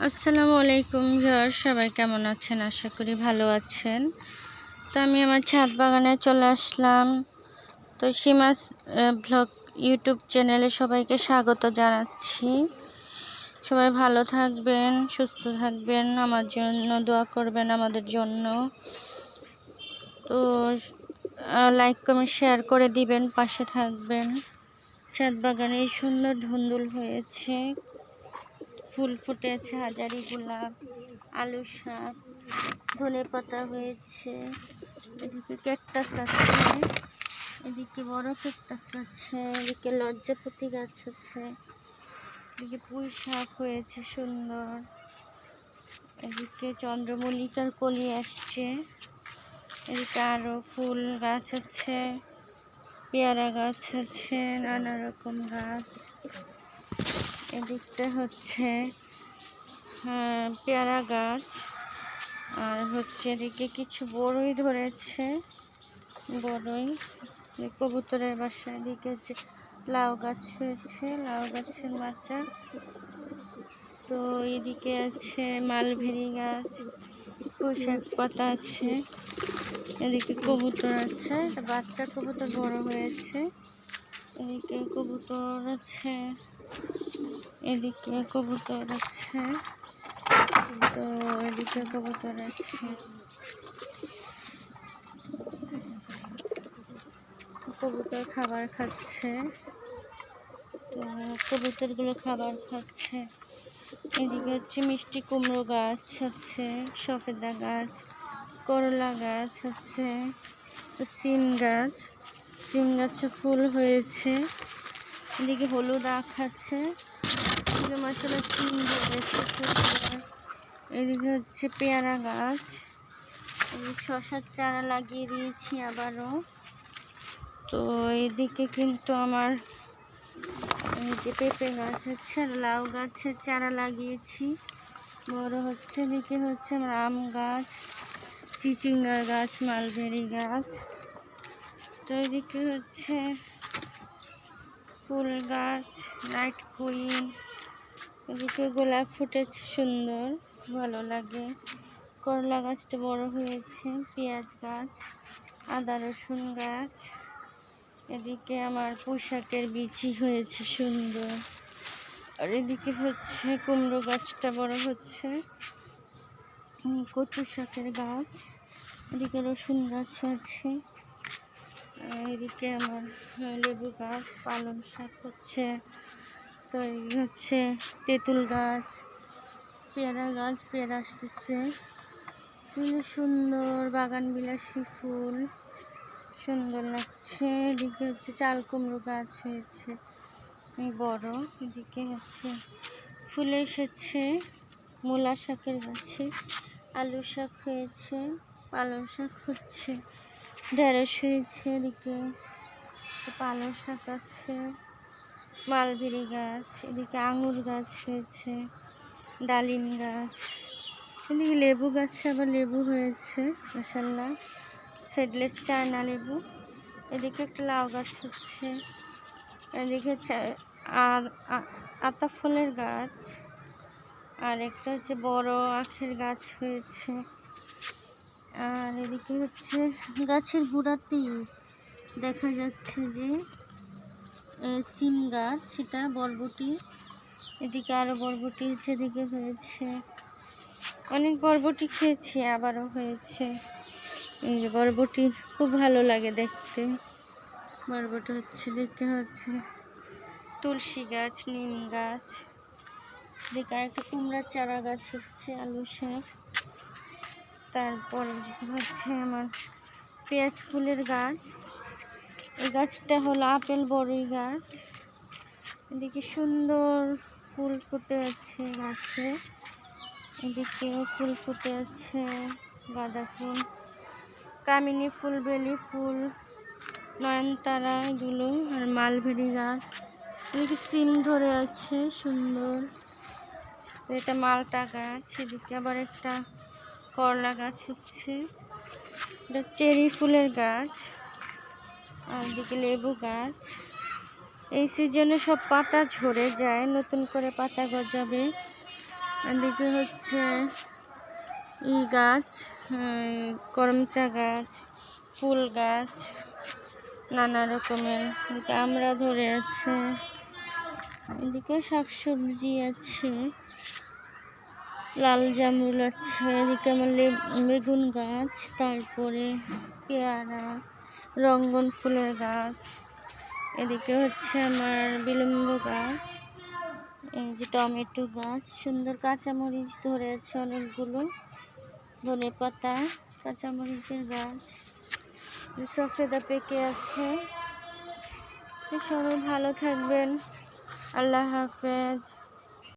আসসালামু আলাইকুম সবাই কেমন আছেন? আশা করি ভালো আছেন। তো আমি আমার ছাদ বাগানে চলে আসলাম। তো সীমাস ব্লগ ইউটিউব চ্যানেলে সবাইকে স্বাগত জানাচ্ছি। সবাই ভালো থাকবেন, সুস্থ থাকবেন, আমার জন্য দোয়া করবেন আমাদের জন্য। তো লাইক কমেন্ট শেয়ার করে দিবেন, পাশে থাকবেন। ছাদ বাগানে সুন্দর ধুন্দুল হয়েছে। ফুল ফুটেছে, হাজারি গোলাপ, আলু শাক, ধনে পাতা হয়েছে। এদিকে ক্যাকটাস আছে, এদিকে বড় ক্যাকটাস আছে, এদিকে লজ্জাপতি গাছ আছে, এদিকে পুঁই শাক হয়েছে সুন্দর। এদিকে চন্দ্রমল্লিকার কলি আসছে, এদিকে আরও ফুল গাছ আছে, পেয়ারা গাছ আছে, নানা রকম গাছ। এদিকটা হচ্ছে হ্যাঁ, পেয়ারা গাছ। আর হচ্ছে এদিকে কিছু বড়ই ধরেছে। বড়ই। কবুতরের বাসা এদিকে হচ্ছে লাউ গাছ হয়েছে লাউ গাছের বাচ্চা। তো এদিকে আছে মালভেরি গাছ পোশাক পাতা আছে এদিকে কবুতর আছে। বাচ্চা কবুতর বড় হয়েছে। এদিকে কবুতর আছে। এদিকে কবুতর আছে। তো এদিকে কবুতর আছে। কবুতর খাবার খাচ্ছে। তো কবুতরগুলো খাবার খাচ্ছে। এদিকে হচ্ছে মিষ্টি কুমড়ো গাছ আছে, সফেদা গাছ, করলা গাছ আছে সিম গাছ। সিম গাছে ফুল হয়েছে। এদিকে হলুদ আখ আছে এদিকে মশলা সিম এদিকে হচ্ছে পেয়ারা গাছ। শশার চারা লাগিয়ে দিয়েছি আবারও। তো এদিকে কিন্তু আমার যে পেঁপে গাছ আছে লাউ গাছের চারা লাগিয়েছি। বড় হচ্ছে, এদিকে হচ্ছে আমার আম গাছ চিচিঙ্গা গাছ, মালবেরি গাছ। তো এদিকে হচ্ছে ফুল গাছ লাইট কুইন এদিকে গোলাপ ফুটেছে সুন্দর, ভালো লাগে। করলা গাছটা বড় হয়েছে, পেঁয়াজ গাছ, আদা রসুন গাছ। এদিকে আমার পোশাকের বিচি হয়েছে সুন্দর। আর এদিকে হচ্ছে কুমড়ো গাছটা বড় হচ্ছে। কচু শাকের গাছ। এদিকে রসুন গাছ আছে। এদিকে আমার লেবু গাছ পালং শাক হচ্ছে তো এই হচ্ছে, তেঁতুল গাছ, পেয়ারা গাছ, পেয়ারা আসতেছে। সুন্দর, বাগান বিলাসী ফুল, সুন্দর লাগছে। এদিকে হচ্ছে চাল কুমড়ো গাছ হয়েছে, বড়। এদিকে হচ্ছে ফুল এসেছে, মূলা শাকের গাছে, আলু শাক হয়েছে, পালং শাক হচ্ছে। ঢেঁড়স হয়েছে এদিকে পালং শাক আছে, মালবেরি গাছ, এদিকে আঙুর গাছ হয়েছে, ডালিম গাছ, এদিকে লেবু গাছে আবার লেবু হয়েছে মশাল্লা সেডলেস চায়না লেবু, এদিকে একটা লাউ গাছ হচ্ছে, এদিকে আর আতা ফুলের গাছ, আর একটা হচ্ছে বড় আখের গাছ হয়েছে। আর এদিকে হচ্ছে গাছের গোড়াতেই দেখা যাচ্ছে যে সিম গাছ, সেটা বরবটি। এদিকে আরও বরবটি হচ্ছে এদিকে হয়েছে। অনেক বরবটি খেয়েছি, আবারও হয়েছে। এই যে বরবটি, খুব ভালো লাগে দেখতে। বরবটি হচ্ছে, দেখতে হচ্ছে তুলসী গাছ, নিম গাছ। দেখে একটা কুমড়ার চারা গাছ হচ্ছে, আলু শাক। তারপরে হচ্ছে আমার পেঁয়াজ ফুলের গাছ। এই গাছটা হলো আপেল বড়ই গাছ। এদিকে সুন্দর ফুল ফুটে আছে গাছে। এদিকেও ফুল ফুটে আছে গাঁদা ফুল কামিনী ফুল, বেলি ফুল, নয়নতারা এগুলো আর মালভেরি গাছ। এদিকে সিম ধরে আছে, সুন্দর। এটা মালটা গাছ। এদিকে আবার একটা করলা গাছ হচ্ছে। এটা চেরি ফুলের গাছ, আর এদিকে লেবু গাছ। এই সিজনে সব পাতা ঝরে যায়, নতুন করে পাতা গজাবে। এদিকে হচ্ছে ই গাছ করমচা গাছ, ফুল গাছ, নানা রকমের। আমরা ধরে আছে। এদিকে শাকসবজি আছে। লাল জামরুল আছে, এদিকে আমার বেগুন গাছ, তারপরে পেয়ারা, রঙ্গন ফুলের গাছ, এদিকে হচ্ছে আমার বিলম্ব গাছ, এই যে টমেটো গাছ, সুন্দর কাঁচামরিচ ধরে আছে অনেকগুলো, ধনে পাতা, কাঁচামরিচের গাছ, সফেদা পেকে আছে, সবাই ভালো থাকবেন, আল্লাহ হাফেজ।